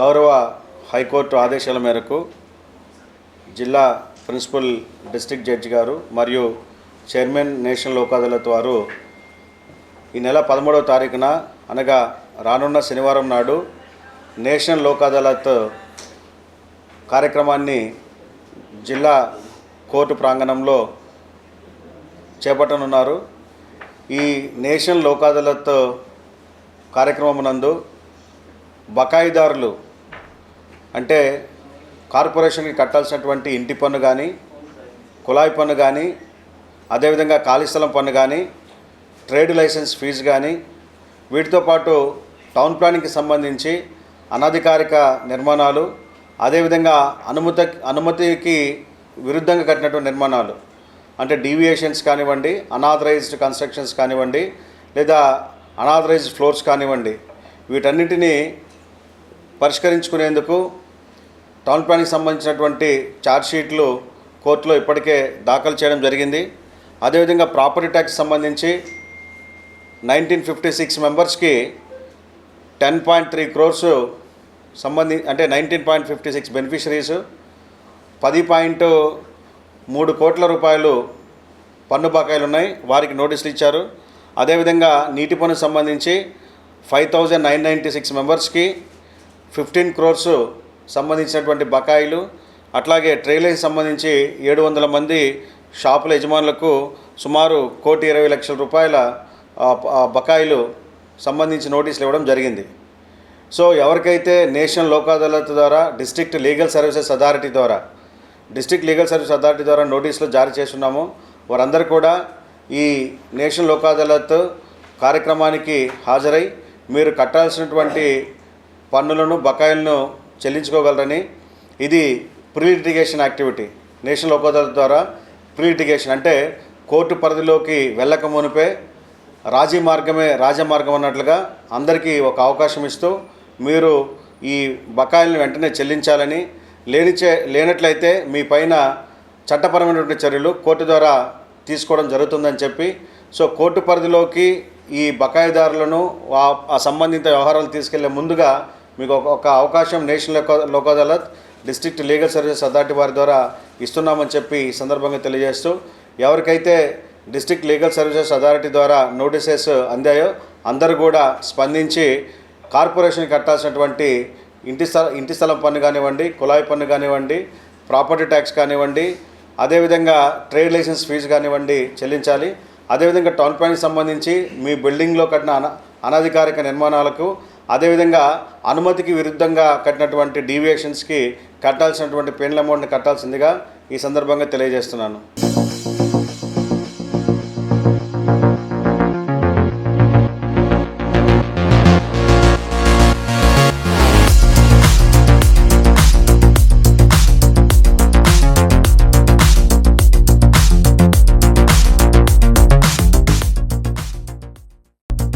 గౌరవ హైకోర్టు ఆదేశాల మేరకు జిల్లా ప్రిన్సిపల్ డిస్ట్రిక్ట్ జడ్జి గారు మరియు చైర్మన్ నేషనల్ లోక్ అదాలత్ వారు ఈ నెల పదమూడవ తారీఖున అనగా రానున్న శనివారం నాడు నేషనల్ లోక్ అదాలత్ కార్యక్రమాన్ని జిల్లా కోర్టు ప్రాంగణంలో చేపట్టనున్నారు. ఈ నేషనల్ లోక్ అదాలత్ కార్యక్రమమునందు బకాయిదారులు అంటే కార్పొరేషన్కి కట్టాల్సినటువంటి ఇంటి పన్ను కానీ కుళాయి పన్ను కానీ అదేవిధంగా ఖాళీ స్థలం పన్ను కానీ ట్రేడ్ లైసెన్స్ ఫీజు కానీ వీటితో పాటు టౌన్ ప్లానింగ్కి సంబంధించి అనధికారిక నిర్మాణాలు అదేవిధంగా అనుమతి అనుమతికి విరుద్ధంగా కట్టినటువంటి నిర్మాణాలు. అంటే డీవియేషన్స్ కానివ్వండి అనాథరైజ్డ్ కన్స్ట్రక్షన్స్ కానివ్వండి లేదా అనాథరైజ్డ్ ఫ్లోర్స్ కానివ్వండి వీటన్నిటినీ పరిష్కరించుకునేందుకు టౌన్ ప్లానింగ్ సంబంధించినటువంటి ఛార్జ్షీట్లు కోర్టులో ఇప్పటికే దాఖలు చేయడం జరిగింది. అదేవిధంగా ప్రాపర్టీ ట్యాక్స్ సంబంధించి నైన్టీన్ ఫిఫ్టీ సిక్స్ మెంబర్స్కి టెన్ పాయింట్ త్రీ క్రోర్స్ సంబంధి అంటే nineteen point fifty six beneficiaries పది పాయింట్ మూడు కోట్ల రూపాయలు పన్ను బకాయిలు ఉన్నాయి వారికి నోటీసులు ఇచ్చారు. అదేవిధంగా నీటి పన్ను సంబంధించి five thousand nine ninety six మెంబర్స్కి ఫిఫ్టీన్ క్రోర్స్ సంబంధించినటువంటి బకాయిలు అట్లాగే ట్రైలర్కి సంబంధించి ఏడు వందల మంది షాపుల యజమానులకు సుమారు కోటి ఇరవై లక్షల రూపాయల బకాయిలు సంబంధించి నోటీసులు ఇవ్వడం జరిగింది. సో ఎవరికైతే నేషనల్ లోక్ అదాలత్ ద్వారా డిస్ట్రిక్ట్ లీగల్ సర్వీసెస్ అథారిటీ ద్వారా డిస్ట్రిక్ట్ లీగల్ సర్వీస్ అథారిటీ ద్వారా నోటీసులు జారీ చేస్తున్నామో వారందరూ కూడా ఈ నేషనల్ లోక్ అదాలత్ కార్యక్రమానికి హాజరై మీరు కట్టాల్సినటువంటి పన్నులను బకాయిలను చెల్లించుకోగలరని. ఇది pre litigation activity. National Lok ద్వారా ప్రీ లిటిగేషన్ అంటే కోర్టు పరిధిలోకి వెళ్ళక మునిపే రాజీ మార్గమే రాజమార్గం అన్నట్లుగా అందరికీ ఒక అవకాశం ఇస్తూ మీరు ఈ బకాయిలను వెంటనే చెల్లించాలని లేనిచే లేనట్లయితే మీ పైన చట్టపరమైనటువంటి చర్యలు కోర్టు ద్వారా తీసుకోవడం జరుగుతుందని చెప్పి సో కోర్టు పరిధిలోకి ఈ బకాయిదారులను ఆ సంబంధిత వ్యవహారాలు తీసుకెళ్ళే ముందుగా మీకు ఒక అవకాశం నేషనల్ లోక- Lok Adalat district legal services authority వారి ద్వారా ఇస్తున్నామని చెప్పి ఈ సందర్భంగా తెలియజేస్తూ ఎవరికైతే డిస్ట్రిక్ట్ లీగల్ సర్వీసెస్ అథారిటీ ద్వారా నోటీసెస్ అందాయో అందరూ కూడా స్పందించి కార్పొరేషన్ కట్టాల్సినటువంటి ఇంటి స్థల ఇంటి స్థలం పన్ను కానివ్వండి కుళాయి పన్ను కానివ్వండి ప్రాపర్టీ ట్యాక్స్ కానివ్వండి అదేవిధంగా ట్రేడ్ లైసెన్స్ ఫీజు కానివ్వండి చెల్లించాలి. అదేవిధంగా టౌన్ ప్లాన్కి సంబంధించి మీ బిల్డింగ్లో కట్టిన అన అనధికారిక నిర్మాణాలకు అదేవిధంగా అనుమతికి విరుద్ధంగా కట్టినటువంటి డీవియేషన్స్కి కట్టాల్సినటువంటి పెన్ల అమౌంట్ని కట్టాల్సిందిగా ఈ సందర్భంగా తెలియజేస్తున్నాను.